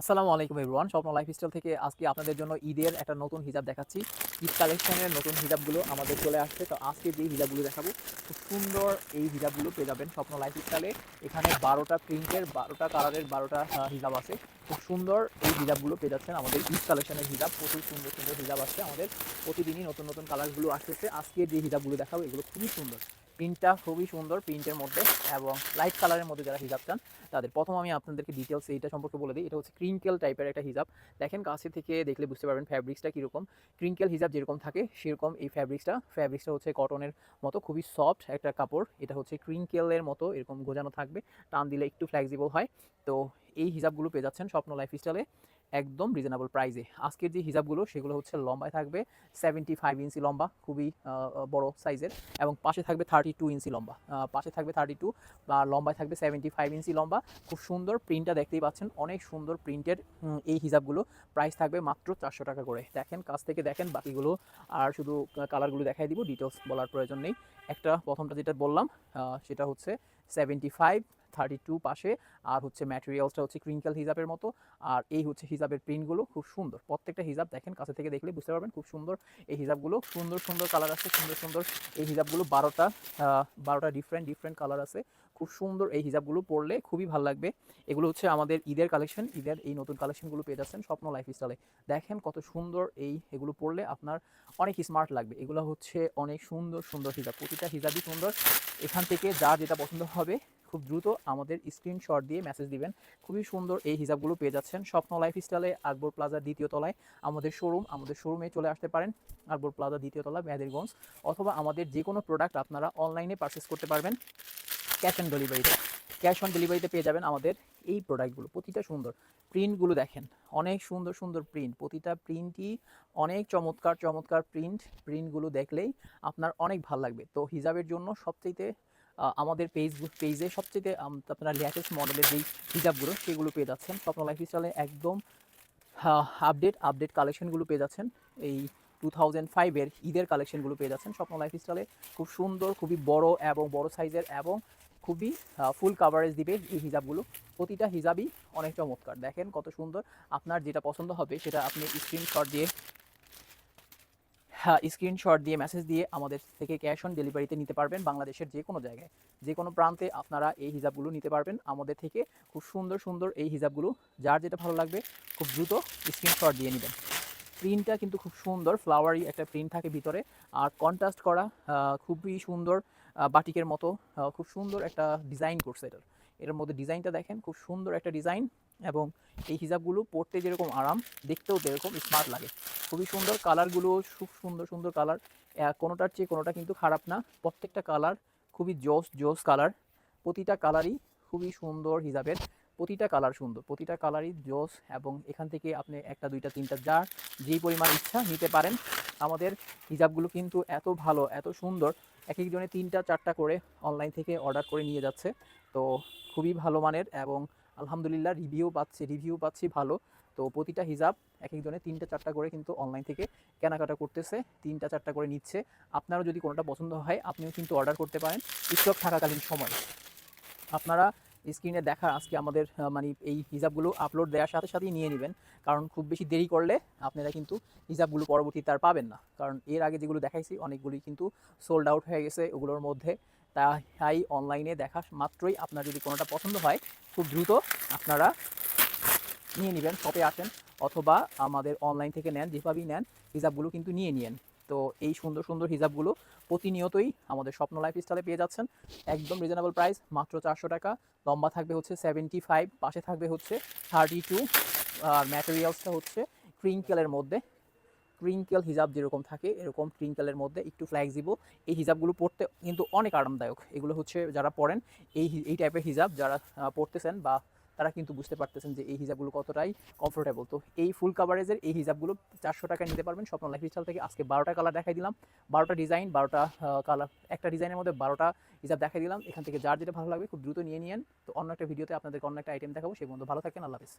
আসসালামু আলাইকুম এভরিওয়ান স্বপ্ন লাইফস্টাইল থেকে আজকে আপনাদের জন্য ঈদের একটা নতুন হিজাব দেখাচ্ছি। ঈদ কালেকশনের নতুন হিজাবগুলো আমাদের চলে আসছে। তো আজকে যে হিজাবগুলো দেখাবো, খুব সুন্দর এই হিজাবগুলো পেয়ে যাবেন স্বপ্ন লাইফস্টাইলে এখানে বারোটা প্রিন্টের বারোটা কালারের বারোটা হিজাব আছে। খুব সুন্দর এই হিজাবগুলো পেয়ে যাচ্ছেন আমাদের ঈদ কালেকশনের হিজাব। প্রচুর সুন্দর সুন্দর হিজাব আছে আমাদের। প্রতিদিনই নতুন নতুন কালারগুলো আসতেছে। আজকে যে হিজাবগুলো দেখাবো, এগুলো খুবই সুন্দর। প্রিন্টটা খুবই সুন্দর প্রিন্টের মধ্যে এবং লাইট কালারের মধ্যে যারা হিজাব চান, তাদের প্রথম আমি আপনাদেরকে ডিটেলস এইটা সম্পর্কে বলে দিই। এটা হচ্ছে ক্রিঙ্কেল টাইপের একটা হিজাব। দেখেন কাছে থেকে দেখলে বুঝতে পারবেন ফ্যাব্রিক্সটা কীরকম। ক্রিঙ্কেল হিজাব যেরকম থাকে, সেরকম এই ফ্যাব্রিক্সটা ফ্যাব্রিক্সটা হচ্ছে কটনের মতো, খুবই সফট একটা কাপড়। এটা হচ্ছে ক্রিঙ্কেলের মতো, এরকম গোজানো থাকবে। টান দিলে একটু ফ্লেক্সিবল হয়। তো এই হিজাবগুলো পেয়ে যাচ্ছেন স্বপ্ন লাইফস্টাইলে একদম রিজনেবল প্রাইসে আজকের যে হিজাবগুলো সেগুলো হচ্ছে লম্বায় থাকবে সেভেন্টি ফাইভ ইঞ্চি লম্বা, খুবই বড় সাইজের এবং পাশে থাকবে থার্টি টু ইঞ্চি লম্বা। পাশে থাকবে থার্টি টু বা লম্বায় থাকবে সেভেন্টি ফাইভ ইঞ্চি লম্বা। খুব সুন্দর প্রিন্টটা দেখতেই পাচ্ছেন, অনেক সুন্দর প্রিন্টের এই হিজাবগুলো প্রাইস থাকবে মাত্র চারশো টাকা করে। দেখেন, কাছ থেকে দেখেন, বাকিগুলো আর শুধু কালারগুলো দেখাই দিব ডিটেলস বলার প্রয়োজন নেই। একটা প্রথমটা যেটা বললাম সেটা হচ্ছে সেভেন্টি ফাইভ থার্টি টু পাশে, আর হচ্ছে ম্যাটেরিয়ালসটা হচ্ছে ক্রিঙ্কেল হিজাবের মতো, আর এই হচ্ছে হিজাবের প্রিন্টগুলো খুব সুন্দর। প্রত্যেকটা হিজাব দেখেন, কাছে থেকে দেখলে বুঝতে পারবেন খুব সুন্দর এই হিজাবগুলো, সুন্দর সুন্দর কালার আছে, সুন্দর সুন্দর এই হিজাবগুলো বারোটা বারোটা ডিফারেন্ট ডিফারেন্ট কালার আছে। খুব সুন্দর এই হিজাবগুলো পরলে খুবই ভালো লাগবে। এগুলো হচ্ছে আমাদের ঈদের কালেকশন ঈদের এই নতুন কালেকশনগুলো পেয়ে যাচ্ছেন স্বপ্ন লাইফস্টাইলে দেখেন কত সুন্দর এই এগুলো পরলে আপনার অনেক স্মার্ট লাগবে। এগুলো হচ্ছে অনেক সুন্দর সুন্দর হিজাব, প্রতিটা হিজাবই সুন্দর। এখান থেকে যা যেটা পছন্দ হবে খুব দ্রুত আমাদের স্ক্রিনশট দিয়ে মেসেজ দিবেন। খুবই সুন্দর এই হিসাবগুলো পেয়ে যাচ্ছেন। স্বপ্ন লাইফস্টাইলে আকবর প্লাজার দ্বিতীয় তলায় আমাদের শোরুম আমাদের শোরুমে চলে আসতে পারেন। আকবর প্লাজা দ্বিতীয় তলা, মেহেদিরগঞ্জ। অথবা আমাদের যে কোনো প্রোডাক্ট আপনারা অনলাইনে পারচেস করতে পারবেন ক্যাশ অন ডেলিভারিতে ক্যাশ অন ডেলিভারিতে পেয়ে যাবেন আমাদের এই প্রোডাক্টগুলো প্রতিটা সুন্দর। প্রিন্টগুলো দেখেন। অনেক সুন্দর সুন্দর প্রিন্ট প্রতিটা প্রিন্টই অনেক চমৎকার চমৎকার প্রিন্ট প্রিন্টগুলো দেখলেই আপনার অনেক ভালো লাগবে। তো হিজাবের জন্য সবচেয়ে আমাদের পেজ পেজে সবচেয়ে আপনারা লেটেস্ট মডেলের যেই হিজাবগুলো, সেগুলো পেয়ে যাচ্ছেন। স্বপ্ন লাইফ স্টাইলে একদম আপডেট আপডেট কালেকশনগুলো পেয়ে যাচ্ছেন। এই টু থাউজেন্ড ফাইভের ঈদের কালেকশনগুলো পেয়ে যাচ্ছেন স্বপ্ন লাইফ স্টাইলে খুব সুন্দর, খুবই বড় এবং বড় সাইজের এবং খুবই ফুল কাভারেজ দিবে এই হিজাবগুলো। প্রতিটা হিজাবই অনেক চমৎকার। দেখেন কত সুন্দর। আপনার যেটা পছন্দ হবে সেটা আপনি স্ক্রিনশট দিয়ে হ্যাঁ স্ক্রিনশট দিয়ে মেসেজ দিয়ে আমাদের থেকে ক্যাশ অন ডেলিভারিতে নিতে পারবেন বাংলাদেশের যে কোনো জায়গায়। যে কোনো প্রান্তে আপনারা এই হিজাবগুলো নিতে পারবেন। আমাদের থেকে খুব সুন্দর সুন্দর এই হিজাবগুলো, যার যেটা ভালো লাগবে, খুব দ্রুত স্ক্রিনশট দিয়ে নেবেন। প্রিন্টটা কিন্তু খুব সুন্দর ফ্লাওয়ারি একটা প্রিন্ট থাকে ভিতরে। আর কন্ট্রাস্ট করা খুবই সুন্দর বাটিকের মতো খুব সুন্দর একটা ডিজাইন করছে এটার। এটার মধ্যে ডিজাইনটা দেখেন, খুব সুন্দর একটা ডিজাইন এবং এই হিজাবগুলো পরতে যেরকম আরাম, দেখতেও যেরকম স্মার্ট লাগে। খুবই সুন্দর, কালারগুলো খুব সুন্দর সুন্দর কালার। কোনোটার চেয়ে কোনোটা কিন্তু খারাপ না, প্রত্যেকটা কালার খুবই জোস জোস কালার। প্রতিটা কালারই খুবই সুন্দর হিজাবের, প্রতিটা কালার সুন্দর, প্রতিটা কালারই জোস এবং এখান থেকে আপনি একটা, দুইটা, তিনটা যার যেই পরিমাণ ইচ্ছা নিতে পারেন। আমাদের হিজাবগুলো কিন্তু এত ভালো, এত সুন্দর এক একজনে তিনটা, চারটা করে অনলাইন থেকে অর্ডার করে নিয়ে যাচ্ছে। তো খুবই ভালো মানের এবং আলহামদুলিল্লাহ রিভিউ পাচ্ছি রিভিউ পাচ্ছি ভালো। তো প্রতিটা হিজাব এক একজনে তিনটা, চারটা করে কিন্তু অনলাইন থেকে কেনাকাটা করতেছে, তিনটা, চারটা করে নিচ্ছে। আপনারও যদি কোনোটা পছন্দ হয়, আপনিও কিন্তু অর্ডার করতে পারেন। স্টক থাকাকালীন সময়। আপনারা স্ক্রিনে দেখা আজকে আমাদের মানে এই হিজাবগুলো আপলোড দেওয়ার সাথে সাথেই নিয়ে নেবেন। কারণ খুব বেশি দেরি করলে আপনারা কিন্তু হিজাবগুলো পরবর্তীতে আর পাবেন না। কারণ এর আগে যেগুলো দেখাইছি অনেকগুলি কিন্তু সোল্ড আউট হয়ে গেছে ওগুলোর মধ্যে। তাই অনলাইনে দেখা মাত্রই আপনার যদি কোনোটা পছন্দ হয়, খুব দ্রুত আপনারা নিয়ে নেবেন শপে আসেন অথবা আমাদের অনলাইন থেকে নেন, যেভাবেই নেন, হিজাবগুলো কিন্তু নিয়ে নিয়েন। তো এই সুন্দর সুন্দর হিজাবগুলো প্রতিনিয়তই আমাদের স্বপ্ন লাইফ স্টাইলে পেয়ে যাচ্ছেন। একদম রিজনেবল প্রাইস মাত্র চারশো টাকা। লম্বা থাকবে হচ্ছে সেভেন্টি ফাইভ পাশে থাকবে হচ্ছে থার্টি টু আর ম্যাটেরিয়ালসটা হচ্ছে ক্রিঙ্কেলের মধ্যে। ক্রিঙ্কেল হিজাব যেরকম থাকে, এরকম ক্রিঙ্কেলের মধ্যে একটু ফ্লেক্সিবল এই হিজাবগুলো পড়তে কিন্তু অনেক আরামদায়ক। এগুলো হচ্ছে যারা পড়েন, এই এই টাইপের হিজাব যারা পড়তেছেন বা তারা কিন্তু বুঝতে পারতেছেন যে এই হিজাবগুলো কতটাই কমফোর্টেবল তো এই ফুল কাভারেজের এই হিজাবগুলো চারশো টাকায় নিতে পারবেন। স্বপ্ন লাইফ স্টাইল থেকে আজকে বারোটা কালার দেখাই দিলাম। বারোটা ডিজাইন বারোটা কালার একটা ডিজাইনের মধ্যে বারোটা হিজাব দেখাই দিলাম। এখান থেকে যার যেটা ভালো লাগবে খুব দ্রুত নিয়ে নিয়েন। তো অন্য একটা ভিডিওতে আপনাদেরকে অন্য একটা আইটেম দেখাবো। সেই বন্ধু ভালো থাকেন আল্লাহ হাফিজ।